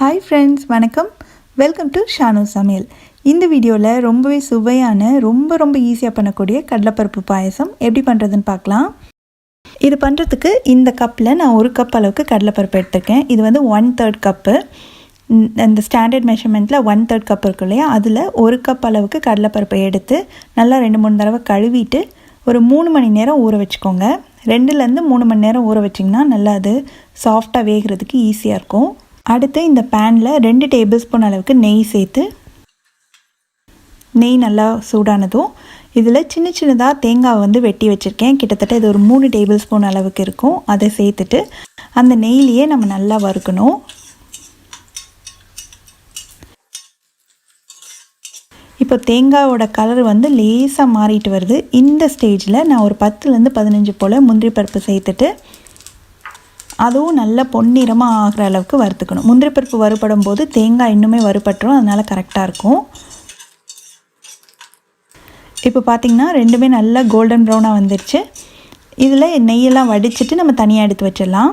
Hi friends வணக்கம். Welcome to Shanu சமையல் இந்த வீடியோவில் ரொம்பவே சுவையான ரொம்ப ரொம்ப ஈஸியாக பண்ணக்கூடிய கடலைப்பருப்பு பாயசம் எப்படி பண்ணுறதுன்னு பார்க்கலாம். இது பண்ணுறதுக்கு இந்த கப்பில் நான் ஒரு கப் அளவுக்கு கடலைப்பருப்பு எடுத்திருக்கேன். இது வந்து ஒன் தேர்ட் கப்பு இந்த ஸ்டாண்டர்ட் மெஷர்மெண்ட்டில் ஒன் தேர்ட் கப் இருக்கு இல்லையா? அதில் ஒரு கப் அளவுக்கு கடலைப்பருப்பை எடுத்து நல்லா ரெண்டு மூணு தடவை கழுவிட்டு ஒரு மூணு மணி நேரம் ஊற வச்சுக்கோங்க. ரெண்டுலேருந்து மூணு மணி நேரம் ஊற வச்சிங்கன்னா நல்லா அது சாஃப்டாக வேகிறதுக்கு ஈஸியாக இருக்கும். அடுத்து இந்த பேனில் ரெண்டு டேபிள் ஸ்பூன் அளவுக்கு நெய் சேர்த்து நெய் நல்லா சூடானதும் இதில் சின்ன சின்னதாக தேங்காய் வந்து வெட்டி வச்சுருக்கேன். கிட்டத்தட்ட இது ஒரு மூணு டேபிள் ஸ்பூன் அளவுக்கு இருக்கும். அதை சேர்த்துட்டு அந்த நெய்லேயே நம்ம நல்லா வறுக்கணும். இப்போ தேங்காயோட கலர் வந்து லேசாக மாறிட்டு வருது. இந்த ஸ்டேஜில் நான் ஒரு பத்துலேருந்து பதினஞ்சு போல் முந்திரி பருப்பு சேர்த்துட்டு அதுவும் நல்ல பொன்னிறமாக ஆகிற அளவுக்கு வறுத்துக்கணும். முந்திரி பருப்பு வறுபடும் போது தேங்காய் இன்னுமே வறுபட்டுரும். அதனால் கரெக்டாக இருக்கும். இப்போ பார்த்திங்கன்னா ரெண்டுமே நல்லா கோல்டன் ப்ரௌனாக வந்துருச்சு. இதில் நெய்யெல்லாம் வடிச்சிட்டு நம்ம தனியாக எடுத்து வச்சிடலாம்.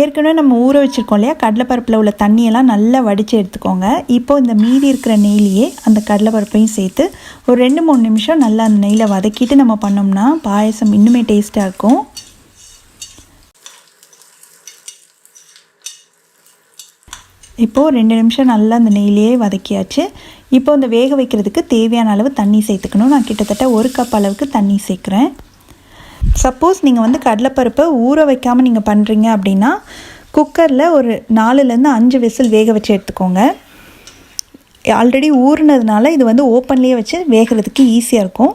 ஏற்கனவே நம்ம ஊற வச்சுருக்கோம் இல்லையா? கடலைப்பருப்பில் உள்ள தண்ணியெல்லாம் நல்லா வடித்து எடுத்துக்கோங்க. இப்போது இந்த மீதி இருக்கிற நெய்லியே அந்த கடலைப்பருப்பையும் சேர்த்து ஒரு ரெண்டு மூணு நிமிஷம் நல்லா அந்த நெய்யில் வதக்கிட்டு நம்ம பண்ணோம்னா பாயசம் இன்னுமே டேஸ்ட்டாக இருக்கும். இப்போது ரெண்டு நிமிஷம் நல்லா அந்த நெய்லேயே வதக்கியாச்சு. இப்போ இந்த வேக வைக்கிறதுக்கு தேவையான அளவு தண்ணி சேர்த்துக்கணும். நான் கிட்டத்தட்ட ஒரு கப் அளவுக்கு தண்ணி சேர்க்குறேன். சப்போஸ் நீங்கள் வந்து கடலைப்பருப்பை ஊற வைக்காமல் நீங்கள் பண்ணுறீங்க அப்படின்னா குக்கரில் ஒரு நாலுலேருந்து அஞ்சு விசில் வேக வச்சு எடுத்துக்கோங்க. ஆல்ரெடி ஊறினதுனால இது வந்து ஓப்பன்லேயே வச்சு வேகிறதுக்கு ஈஸியாக இருக்கும்.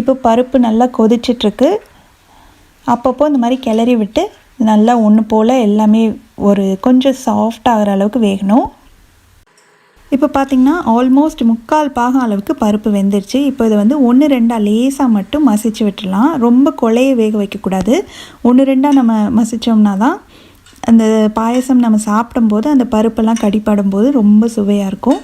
இப்போ பருப்பு நல்லா கொதிச்சிட்ருக்கு அப்பப்போ இந்த மாதிரி கிளறி விட்டு நல்லா ஒன்று போல் எல்லாமே ஒரு கொஞ்சம் சாஃப்ட் ஆகிற அளவுக்கு வேகணும். இப்போ பார்த்திங்கன்னா ஆல்மோஸ்ட் முக்கால் பாகம் அளவுக்கு பருப்பு வெந்துருச்சு. இப்போ இதை வந்து ஒன்று ரெண்டாக லேசாக மட்டும் மசிச்சு விட்டுடலாம். ரொம்ப கொலையை வேக வைக்கக்கூடாது. ஒன்று ரெண்டாக நம்ம மசித்தோம்னா தான் அந்த பாயசம் நம்ம சாப்பிடும்போது அந்த பருப்பெல்லாம் கடிப்படும் போது ரொம்ப சுவையாக இருக்கும்.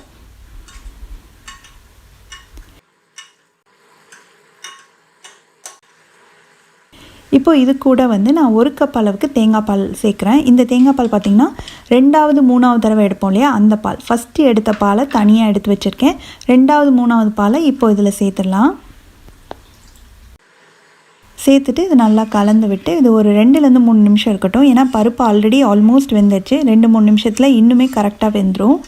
இப்போ இது கூட வந்து நான் ஒரு கப் அளவுக்கு தேங்காய் பால் சேர்க்குறேன். இந்த தேங்காய் பால் பார்த்திங்கன்னா ரெண்டாவது மூணாவது தடவை எடுப்போம் இல்லையா? அந்த பால். ஃபஸ்ட்டு எடுத்த பாலை தனியாக எடுத்து வச்சுருக்கேன். ரெண்டாவது மூணாவது பாலை இப்போ இதில் சேர்த்துடலாம். சேர்த்துட்டு இது நல்லா கலந்து விட்டு இது ஒரு ரெண்டுலேருந்து மூணு நிமிஷம் இருக்கட்டும். ஏன்னா பருப்பு ஆல்ரெடி ஆல்மோஸ்ட் வெந்துடுச்சு. ரெண்டு மூணு நிமிஷத்தில் இன்னுமே கரெக்டாக வெந்துடும்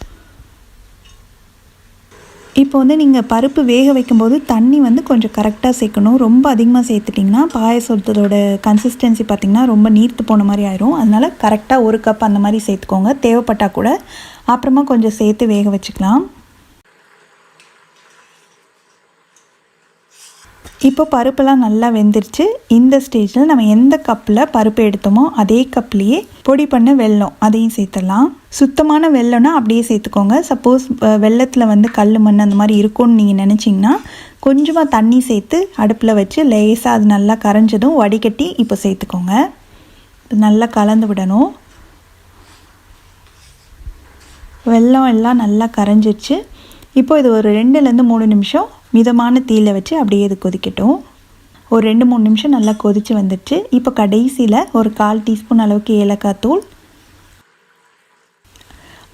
இப்போ வந்து நீங்கள் பருப்பு வேக வைக்கும்போது தண்ணி வந்து கொஞ்சம் கரெக்டாக சேர்க்கணும். ரொம்ப அதிகமாக சேர்த்துட்டிங்கன்னா பாயசத்தோட கன்சிஸ்டன்சி பார்த்திங்கன்னா ரொம்ப நீர்த்து போன மாதிரி ஆயிரும். அதனால் கரெக்டாக ஒரு கப் அந்த மாதிரி சேர்த்துக்கோங்க. தேவைப்பட்டால் கூட அப்புறமா கொஞ்சம் சேர்த்து வேக வச்சுக்கலாம். இப்போ பருப்பெல்லாம் நல்லா வெந்துருச்சு. இந்த ஸ்டேஜில் நம்ம எந்த கப்பில் பருப்பு எடுத்தோமோ அதே கப்லேயே பொடி பண்ண வெல்லம் அதையும் சேர்த்துடலாம். சுத்தமான வெள்ளம்னா அப்படியே சேர்த்துக்கோங்க. சப்போஸ் வெள்ளத்தில் வந்து கல் மண் அந்த மாதிரி இருக்கும்னு நீங்கள் நினச்சிங்கன்னா கொஞ்சமாக தண்ணி சேர்த்து அடுப்பில் வச்சு லேசாக அது நல்லா கரைஞ்சதும் வடிகட்டி இப்போ சேர்த்துக்கோங்க. நல்லா கலந்து விடணும். வெள்ளம் எல்லாம் நல்லா கரைஞ்சிருச்சு. இப்போ இது ஒரு ரெண்டுலேருந்து மூணு நிமிஷம் மிதமான தீயில் வச்சு அப்படியே இது கொதிக்கட்டும். ஒரு ரெண்டு மூணு நிமிஷம் நல்லா கொதித்து வந்துடுச்சு. இப்போ கடைசியில் ஒரு கால் டீஸ்பூன் அளவுக்கு ஏலக்காய் தூள்.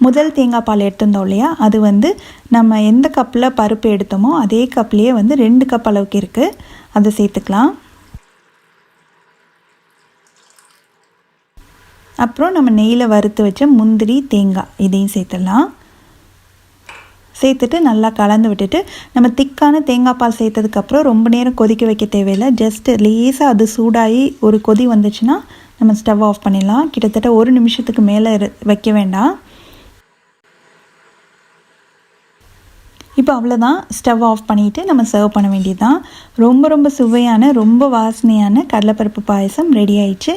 முதல் தேங்காய் பால் எடுத்திருந்தோம் இல்லையா? அது வந்து நம்ம எந்த கப்பில் பருப்பு எடுத்தோமோ அதே கப்லேயே வந்து ரெண்டு கப் அளவுக்கு இருக்குது அதை சேர்த்துக்கலாம். அப்புறம் நம்ம நெய்யில் வறுத்து வச்ச முந்திரி தேங்காய் இதையும் சேர்த்துடலாம். சேர்த்துட்டு நல்லா கலந்து விட்டுட்டு நம்ம திக்கான தேங்காய் பால் சேர்த்ததுக்கப்புறம் ரொம்ப நேரம் கொதிக்க வைக்க தேவையில்லை. ஜஸ்ட்டு லேசாக அது சூடாகி ஒரு கொதி வந்துச்சுன்னா நம்ம ஸ்டவ் ஆஃப் பண்ணிடலாம். கிட்டத்தட்ட ஒரு நிமிஷத்துக்கு மேலே வைக்க வேண்டாம். இப்போ அவ்வளோதான் ஸ்டவ் ஆஃப் பண்ணிவிட்டு நம்ம சர்வ் பண்ண வேண்டியது தான் ரொம்ப ரொம்ப சுவையான ரொம்ப வாசனையான கடலைப்பருப்பு பாயசம் ரெடி ஆயிடுச்சு.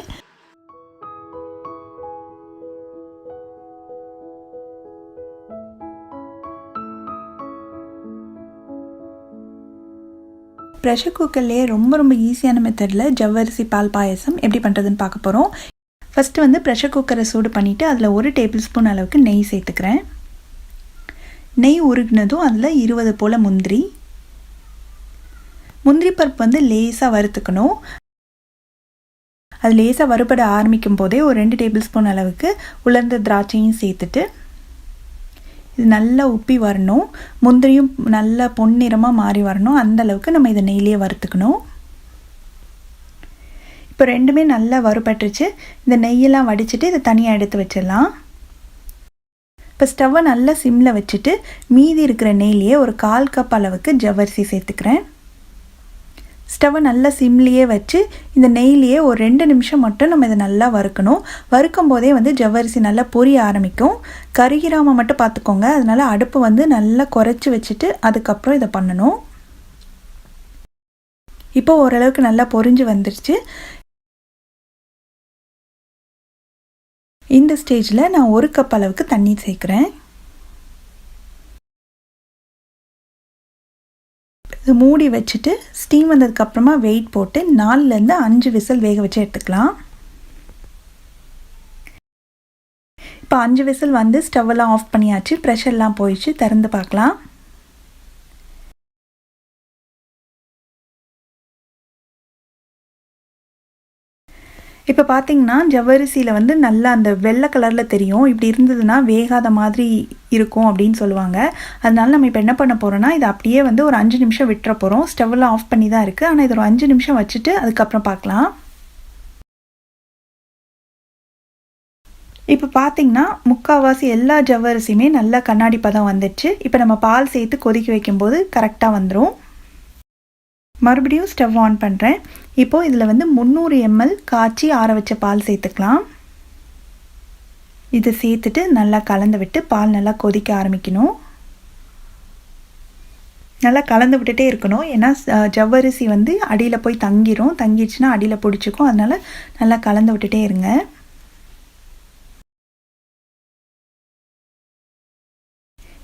ப்ரெஷர் குக்கர்லேயே ரொம்ப ரொம்ப ஈஸியான மெத்தடில் ஜவ்வரிசி பால் பாயசம் எப்படி பண்ணுறதுன்னு பார்க்க போகிறோம் ஃபஸ்ட்டு வந்து ப்ரெஷர் குக்கரை சூடு பண்ணிவிட்டு அதில் ஒரு டேபிள் ஸ்பூன் அளவுக்கு நெய் சேர்த்துக்கிறேன். நெய் உருகினதும் அதில் இருபது போல் முந்திரி. முந்திரி பருப்பு வந்து லேசாக வறுத்துக்கணும். அது லேசாக வறுபட ஆரம்பிக்கும் போதே ஒரு ரெண்டு டேபிள் ஸ்பூன் அளவுக்கு உலர்ந்த திராட்சையும் சேர்த்துட்டு இது நல்லா உப்பி வரணும். முந்திரியும் நல்லா பொன்னிறமாக மாறி வரணும். அந்த அளவுக்கு நம்ம இதை நெய்லேயே வறுத்துக்கணும். இப்போ ரெண்டுமே நல்லா வறுபட்டுருச்சு. இந்த நெய்யெல்லாம் வடிச்சிட்டு இதை தனியாக எடுத்து வச்சிடலாம். இப்போ ஸ்டவ்வை நல்லா சிம்மில் வச்சுட்டு மீதி இருக்கிற நெய்லேயே ஒரு கால் கப் அளவுக்கு ஜவ்வரிசி சேர்த்துக்கிறேன். ஸ்டவ்வை நல்லா சிம்லேயே வச்சு இந்த நெய்லேயே ஒரு ரெண்டு நிமிஷம் மட்டும் நம்ம இதை நல்லா வறுக்கணும். வறுக்கும் போதே வந்து ஜவ்வரிசி நல்லா பொரிய ஆரம்பிக்கும். கருகிராமல் மட்டும் பார்த்துக்கோங்க. அதனால் அடுப்பு வந்து நல்லா குறைச்சி வச்சுட்டு அதுக்கப்புறம் இதை பண்ணணும். இப்போ ஓரளவுக்கு நல்லா பொரிஞ்சு வந்துருச்சு. இந்த ஸ்டேஜில் நான் ஒரு கப் அளவுக்கு தண்ணி சேர்க்குறேன். இது மூடி வச்சுட்டு ஸ்டீம் வந்ததுக்கப்புறமா வெயிட் போட்டு நாலுலேருந்து அஞ்சு விசில் வேக வச்சு எடுத்துக்கலாம். இப்போ அஞ்சு விசில் வந்து ஸ்டவ்வெல்லாம் ஆஃப் பண்ணியாச்சு ப்ரெஷர்லாம் போயிடுச்சு திறந்து பார்க்கலாம். இப்போ பார்த்தீங்கன்னா ஜவ்வரிசியில் வந்து நல்லா அந்த வெள்ளை கலரில் தெரியும். இப்படி இருந்ததுன்னா வேகாத மாதிரி இருக்கும் அப்படின்னு சொல்லுவாங்க. அதனால நம்ம இப்போ என்ன பண்ண போகிறோம்னா இதை அப்படியே வந்து ஒரு அஞ்சு நிமிஷம் விட்டுற போகிறோம் ஸ்டவ்லாம் ஆஃப் பண்ணி தான் இருக்குது ஆனால் இது ஒரு அஞ்சு நிமிஷம் வச்சுட்டு அதுக்கப்புறம் பார்க்கலாம். இப்போ பார்த்தீங்கன்னா முக்கால்வாசி எல்லா ஜவ்வரிசியுமே நல்லா கண்ணாடி பதம் வந்துடுச்சு இப்போ நம்ம பால் சேர்த்து கொதிக்க வைக்கும்போது கரெக்டாக வந்துடும் மறுபடியும் ஸ்டவ் ஆன் பண்ணுறேன் இப்போது இதில் வந்து முந்நூறு எம்எல் காய்ச்சி ஆற வச்ச பால் சேர்த்துக்கலாம். இதை சேர்த்துட்டு நல்லா கலந்து விட்டு பால் நல்லா கொதிக்க ஆரம்பிக்கணும். நல்லா கலந்து விட்டுட்டே இருக்கணும். ஏன்னா ஜவ்வரிசி வந்து அடியில் போய் தங்கிரும். தங்கிடுச்சுன்னா அடியில் பிடிச்சிக்கும். அதனால் நல்லா கலந்து விட்டுட்டே இருங்க.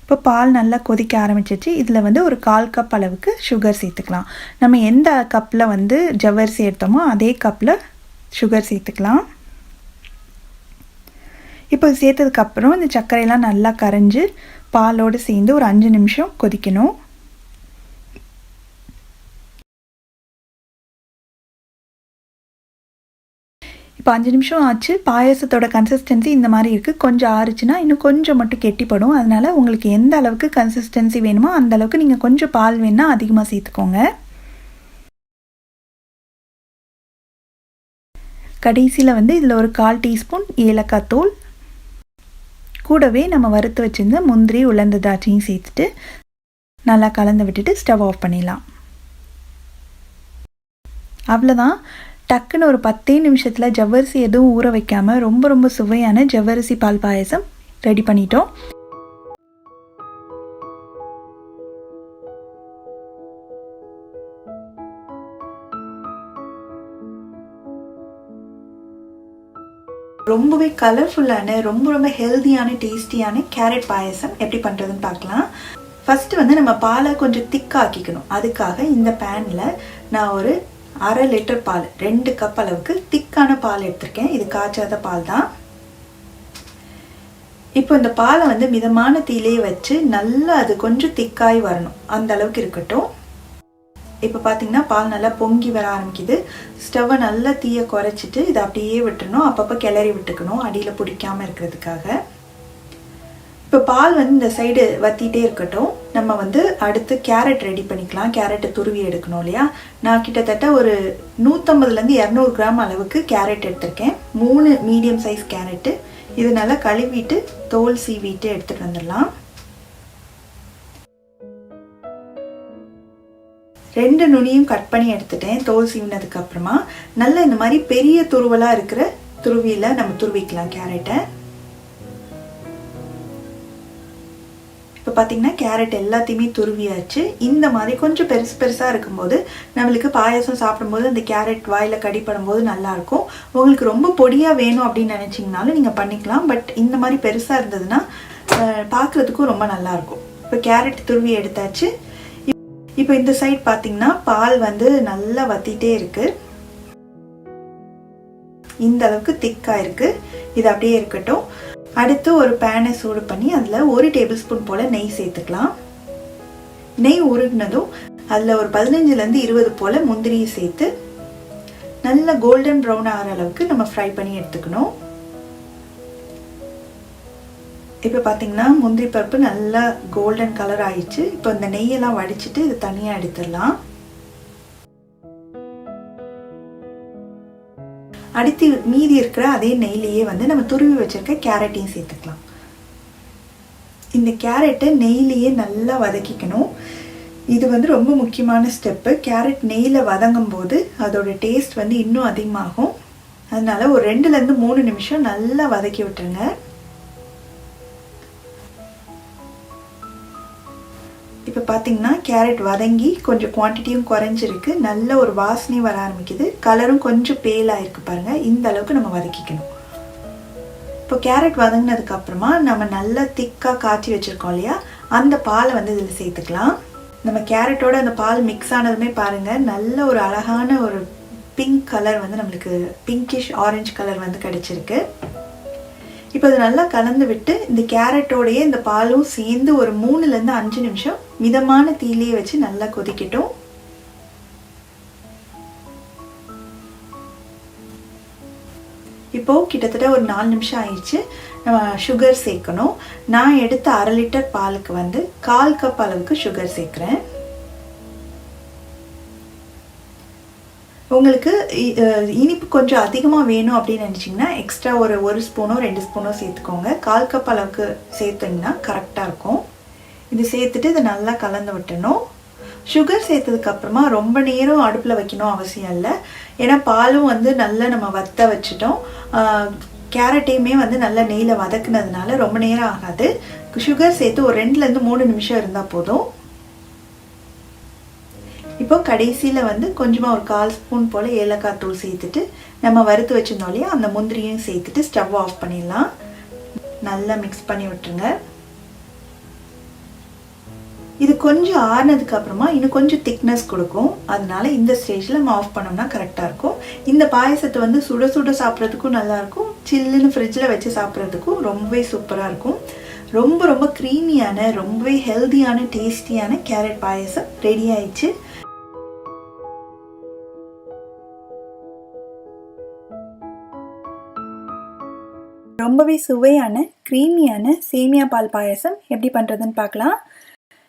இப்போ பால் நல்லா கொதிக்க ஆரம்பிச்சிச்சு இதில் வந்து ஒரு கால் கப் அளவுக்கு சுகர் சேர்த்துக்கலாம். நம்ம எந்த கப்பில் வந்து ஜவ்வரிசி எடுத்தோமோ அதே கப்பில் சுகர் சேர்த்துக்கலாம். இப்போ சேர்த்ததுக்கப்புறம் இந்த சர்க்கரையெல்லாம் நல்லா கரைஞ்சி பாலோடு சேர்ந்து ஒரு அஞ்சு நிமிஷம் கொதிக்கணும். இப்போ அஞ்சு நிமிஷம் ஆச்சு. பாயசத்தோட கன்சிஸ்டன்சி இந்த மாதிரி இருக்குது கொஞ்சம் ஆறுச்சுன்னா இன்னும் கொஞ்சம் மட்டும் கெட்டிப்படும். அதனால் உங்களுக்கு எந்த அளவுக்கு கன்சிஸ்டன்சி வேணுமோ அந்த அளவுக்கு நீங்கள் கொஞ்சம் பால் வேணால் அதிகமாக சேர்த்துக்கோங்க. கடைசியில் வந்து இதில் ஒரு கால் டீஸ்பூன் ஏலக்காய் தூள். கூடவே நம்ம வறுத்து வச்சுருந்த முந்திரி உலர்ந்த திராட்சையும் சேர்த்துட்டு நல்லா கலந்து விட்டுட்டு ஸ்டவ் ஆஃப் பண்ணிடலாம். அவ்வளோதான் டக்குன்னு ஒரு பத்தே நிமிஷத்தில் ஜவ்வரிசி எதுவும் ஊற வைக்காமல் ரொம்ப ரொம்ப சுவையான ஜவ்வரிசி பால் பாயசம் ரெடி பண்ணிட்டோம். ரொம்பவே கலர்ஃபுல்லான ரொம்ப ரொம்ப ஹெல்த்தியான டேஸ்டியான கேரட் பாயசம் எப்படி பண்ணுறதுன்னு பார்க்கலாம். ஃபஸ்ட்டு வந்து நம்ம பாலை கொஞ்சம் திக்காக்கிக்கணும் அதுக்காக இந்த பேனில் நான் ஒரு அரை லிட்டர் பால் ரெண்டு கப் அளவுக்கு திக்கான பால் எடுத்திருக்கேன். இது காய்ச்சாத பால் தான் இப்போ இந்த பாலை வந்து மிதமான தீலையே வச்சு நல்லா அது கொஞ்சம் திக்காய் வரணும். அந்த அளவுக்கு இருக்கட்டும். இப்போ பார்த்தீங்கன்னா பால் நல்லா பொங்கி வர ஆரம்பிக்குது. ஸ்டவ்வை நல்லா தீயை குறைச்சிட்டு இதை அப்படியே விட்டுறணும். அப்பப்போ கிளறி விட்டுக்கணும். அடியில் பிடிக்காமல் இருக்கிறதுக்காக. இப்போ பால் வந்து இந்த சைடு வத்திட்டே இருக்கட்டும். நம்ம வந்து அடுத்து கேரட் ரெடி பண்ணிக்கலாம். கேரட்டை துருவி எடுக்கணும் இல்லையா? நான் கிட்டத்தட்ட ஒரு நூற்றம்பதுலேருந்து இரநூறு கிராம் அளவுக்கு கேரட் எடுத்திருக்கேன். மூணு மீடியம் சைஸ் கேரட்டு இது நல்லா கழுவிட்டு தோல் சீவிட்டு எடுத்துகிட்டு வந்துடலாம். ரெண்டு நுனியும் கட் பண்ணி எடுத்துட்டேன். தோல் சீவினதுக்கு அப்புறமா. நல்ல இந்த மாதிரி பெரிய துருவலாக இருக்கிற துருவியில் நம்ம துருவிக்கலாம் கேரட்டை பார்த்தீங்கன்னா கேரட் எல்லாத்தையுமே துருவியாச்சு. இந்த மாதிரி கொஞ்சம் பெருசு பெருசாக இருக்கும்போது நம்மளுக்கு பாயசம் சாப்பிடும்போது அந்த கேரட் வாயில் கடிப்படும் போது நல்லாயிருக்கும் உங்களுக்கு ரொம்ப பொடியாக வேணும் அப்படின்னு நினச்சிங்கனாலும் நீங்கள் பண்ணிக்கலாம். பட் இந்த மாதிரி பெருசாக இருந்ததுன்னா பார்க்குறதுக்கும் ரொம்ப நல்லாயிருக்கும் இப்போ கேரட் துருவி எடுத்தாச்சு. இப்போ இந்த சைட் பார்த்தீங்கன்னா பால் வந்து நல்லா வத்திட்டே இருக்கு. இந்த அளவுக்கு திக்காக இருக்கு. இது அப்படியே இருக்கட்டும். அடுத்து ஒரு பேனை சூடு பண்ணி அதில் ஒரு டேபிள் ஸ்பூன் போல் நெய் சேர்த்துக்கலாம். நெய் உருகினதும் அதில் ஒரு பதினஞ்சுலேருந்து இருபது போல் முந்திரியை சேர்த்து நல்ல கோல்டன் ப்ரௌன் ஆகிற அளவுக்கு நம்ம ஃப்ரை பண்ணி எடுத்துக்கணும். இப்போ பார்த்தீங்கன்னா முந்திரி பருப்பு நல்லா கோல்டன் கலர் ஆயிடுச்சு. இப்போ இந்த நெய்யெல்லாம் வடிச்சிட்டு இது தனியாக எடுத்துடலாம். அடுத்து மீதி இருக்கிற அதே நெய்லேயே வந்து நம்ம துருவி வச்சுருக்க கேரட்டையும் சேர்த்துக்கலாம். இந்த கேரட்டை நெய்லேயே நல்லா வதக்கிக்கணும். இது வந்து ரொம்ப முக்கியமான ஸ்டெப்பு. கேரட் நெய்யில் வதங்கும் போது அதோட டேஸ்ட் வந்து இன்னும் அதிகமாகும். அதனால ஒரு ரெண்டுலேருந்து மூணு நிமிஷம் நல்லா வதக்கி விட்டுருங்க. இப்போ பார்த்தீங்கன்னா கேரட் வதங்கி கொஞ்சம் குவான்டிட்டியும் குறைஞ்சிருக்கு. நல்ல ஒரு வாசனை வர ஆரம்பிக்குது. கலரும் கொஞ்சம் பேலாக இருக்குது பாருங்கள் இந்த அளவுக்கு நம்ம வதக்கிக்கணும். இப்போ கேரட் வதங்கினதுக்கப்புறமா நம்ம நல்லா திக்காக காய்ச்சி வச்சுருக்கோம் இல்லையா? அந்த பாலை வந்து இதில் சேர்த்துக்கலாம். நம்ம கேரட்டோட அந்த பால் மிக்ஸ் ஆனதுமே பாருங்கள் நல்ல ஒரு அழகான ஒரு பிங்க் கலர் வந்து நம்மளுக்கு பிங்கிஷ் ஆரஞ்சு கலர் வந்து கிடைச்சிருக்கு. இப்போ அது நல்லா கலந்து விட்டு இந்த கேரட்டோடையே இந்த பாலும் சேர்ந்து ஒரு மூணுலேருந்து அஞ்சு நிமிஷம் மிதமான தீலையே வச்சு நல்லா கொதிக்கட்டும். இப்போது கிட்டத்தட்ட ஒரு நாலு நிமிஷம் ஆயிடுச்சு. நம்ம சுகர் சேர்க்கணும். நான் எடுத்த அரை லிட்டர் பாலுக்கு வந்து கால் கப் அளவுக்கு சுகர் சேர்க்குறேன். உங்களுக்கு இனிப்பு கொஞ்சம் அதிகமாக வேணும் அப்படின்னு நினச்சிங்கன்னா எக்ஸ்ட்ரா ஒரு ஒரு ஸ்பூனோ ரெண்டு ஸ்பூனோ சேர்த்துக்கோங்க. கால் கப் அளவுக்கு சேர்த்திங்கன்னா கரெக்டாக இருக்கும். இது சேர்த்துட்டு இதை நல்லா கலந்து விட்டணும். சுகர் சேர்த்ததுக்கப்புறமா ரொம்ப நேரம் அடுப்பில் வைக்கணும் அவசியம் இல்லை. ஏன்னா பாலும் வந்து நல்லா நம்ம வத்த வச்சுட்டோம். கேரட்டையுமே வந்து நல்லா நெய்யில் வதக்குனதுனால ரொம்ப நேரம் ஆகாது. சுகர் சேர்த்து ஒரு ரெண்டுலேருந்து மூணு நிமிஷம் இருந்தால் போதும். இப்போ கடைசியில் வந்து கொஞ்சமாக ஒரு கால் ஸ்பூன் போல் ஏலக்காய் தூள் சேர்த்துட்டு நம்ம வறுத்து வச்சிருந்தோம் இல்லையா அந்த முந்திரியும் சேர்த்துட்டு ஸ்டவ் ஆஃப் பண்ணிடலாம். நல்லா மிக்ஸ் பண்ணி விட்டுருங்க. இது கொஞ்சம் ஆறினதுக்கு அப்புறமா இன்னும் கொஞ்சம் திக்னஸ் கொடுக்கும். அதனால இந்த ஸ்டேஜில் நம்ம ஆஃப் பண்ணோம்னா கரெக்டாக இருக்கும். இந்த பாயசத்தை வந்து சுட சுட சாப்பிட்றதுக்கும் நல்லாயிருக்கும் சில்லுன்னு ஃப்ரிட்ஜில் வச்சு சாப்பிட்றதுக்கும் ரொம்பவே சூப்பராக இருக்கும். ரொம்ப ரொம்ப க்ரீமியான ரொம்பவே ஹெல்த்தியான டேஸ்டியான கேரட் பாயசம் ரெடி ஆயிடுச்சு. ரொம்பவே சுவையான க்ரீமியான சேமியா பால் பாயசம் எப்படி பண்ணுறதுன்னு பார்க்கலாம்.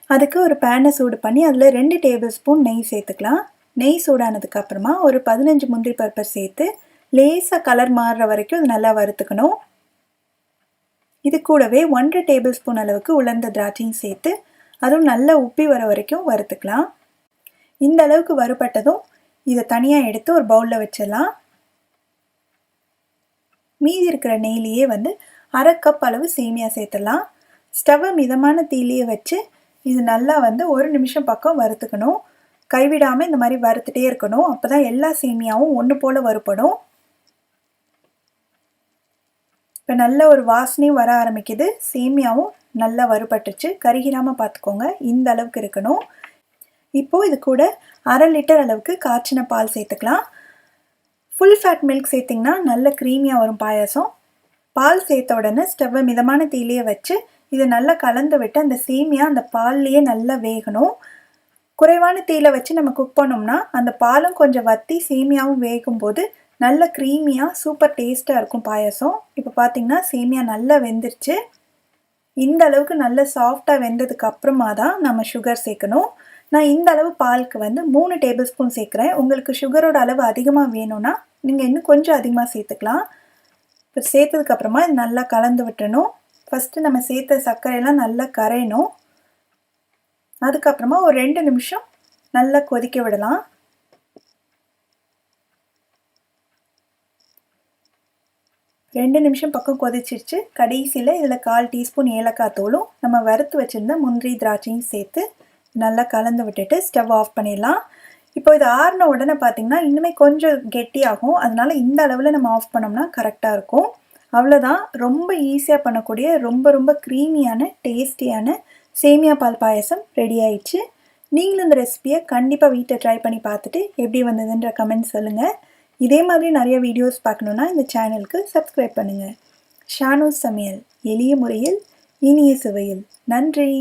அதுக்கு ஒரு பேனை சூடு பண்ணி அதில் ரெண்டு டேபிள் ஸ்பூன் நெய் சேர்த்துக்கலாம். நெய் சூடானதுக்கப்புறமா ஒரு பதினஞ்சு முந்திரி பருப்பை சேர்த்து லேசாக கலர் மாறுற வரைக்கும் அது நல்லா வறுத்துக்கணும். இது கூடவே ஒன்றரை டேபிள் ஸ்பூன் அளவுக்கு உலர்ந்த திராட்சையும் சேர்த்து அதுவும் நல்லா உப்பி வர வரைக்கும் வறுத்துக்கலாம். இந்த அளவுக்கு வறுபட்டதும் இதை தனியாக எடுத்து ஒரு பவுலில் வச்சிடலாம். மீதி இருக்கிற நெய்லியே வந்து அரை கப் அளவு சேமியா சேர்த்துடலாம். ஸ்டவ்வை மிதமான தீலியை வச்சு இது நல்லா வந்து ஒரு நிமிஷம் பக்கம் வறுத்துக்கணும். கைவிடாமல் இந்த மாதிரி வறுத்துட்டே இருக்கணும். அப்போ தான் எல்லா சேமியாவும் ஒன்று போல் வறுப்படும் இப்போ நல்ல ஒரு வாசனையும் வர ஆரம்பிக்குது. சேமியாவும் நல்லா வறுபட்டுச்சு. கருகிராமல் பார்த்துக்கோங்க இந்த அளவுக்கு இருக்கணும். இப்போது இது கூட அரை லிட்டர் அளவுக்கு காய்ச்சின பால் சேர்த்துக்கலாம். ஃபுல் ஃபேட் மில்க் சேர்த்திங்கன்னா நல்ல க்ரீமியாக வரும் பாயாசம். பால் சேர்த்த உடனே ஸ்டவ்வை மிதமான தீலையே வச்சு இதை நல்லா கலந்து விட்டு அந்த சேமியா அந்த பால்லையே நல்லா வேகணும். குறைவான தீயில வச்சு நம்ம குக் பண்ணோம்னா அந்த பாலும் கொஞ்சம் வத்தி சேமியாவும் வேகும்போது நல்ல க்ரீமியாக சூப்பர் டேஸ்ட்டாக இருக்கும் பாயசம். இப்போ பார்த்தீங்கன்னா சேமியா நல்லா வெந்துருச்சு. இந்த அளவுக்கு நல்ல சாஃப்டாக வெந்ததுக்கு அப்புறமா தான் நம்ம சுகர் சேர்க்கணும். நான் இந்த அளவு பாலுக்கு வந்து மூணு டேபிள் ஸ்பூன் சேர்க்குறேன். உங்களுக்கு சுகரோட அளவு அதிகமாக வேணும்னா நீங்கள் இன்னும் கொஞ்சம் அதிகமாக சேர்த்துக்கலாம். இப்போ சேர்த்ததுக்கப்புறமா இது நல்லா கலந்து விட்டணும். ஃபஸ்ட்டு நம்ம சேர்த்த சர்க்கரையெல்லாம் நல்லா கரையணும். அதுக்கப்புறமா ஒரு ரெண்டு நிமிஷம் நல்லா கொதிக்க விடலாம். ரெண்டு நிமிஷம் பக்கம் கொதிச்சிருச்சு. கடைசியில் இதில் கால் டீஸ்பூன் ஏலக்காய் தூளும் நம்ம வறுத்து வச்சுருந்த முந்திரி திராட்சையும் சேர்த்து நல்லா கலந்து விட்டுட்டு ஸ்டவ் ஆஃப் பண்ணிடலாம். இப்போ இது ஆறின உடனே பார்த்திங்கன்னா இன்னுமே கொஞ்சம் கெட்டியாகும். அதனால் இந்த அளவில் நம்ம ஆஃப் பண்ணோம்னா கரெக்டாக இருக்கும். அவ்வளோதான் ரொம்ப ஈஸியாக பண்ணக்கூடிய ரொம்ப ரொம்ப க்ரீமியான டேஸ்டியான சேமியா பால் பாயசம் ரெடி ஆயிடுச்சு. நீங்களும் இந்த ரெசிபியை கண்டிப்பாக வீட்டை ட்ரை பண்ணி பார்த்துட்டு எப்படி வந்ததுன்ற கமெண்ட் சொல்லுங்கள் இதே மாதிரி நிறைய வீடியோஸ் பார்க்கணுன்னா இந்த சேனலுக்கு சப்ஸ்கிரைப் பண்ணுங்கள் ஷானூஸ் சமையல் எளிய முறையில் இனிய சுவையில். நன்றி!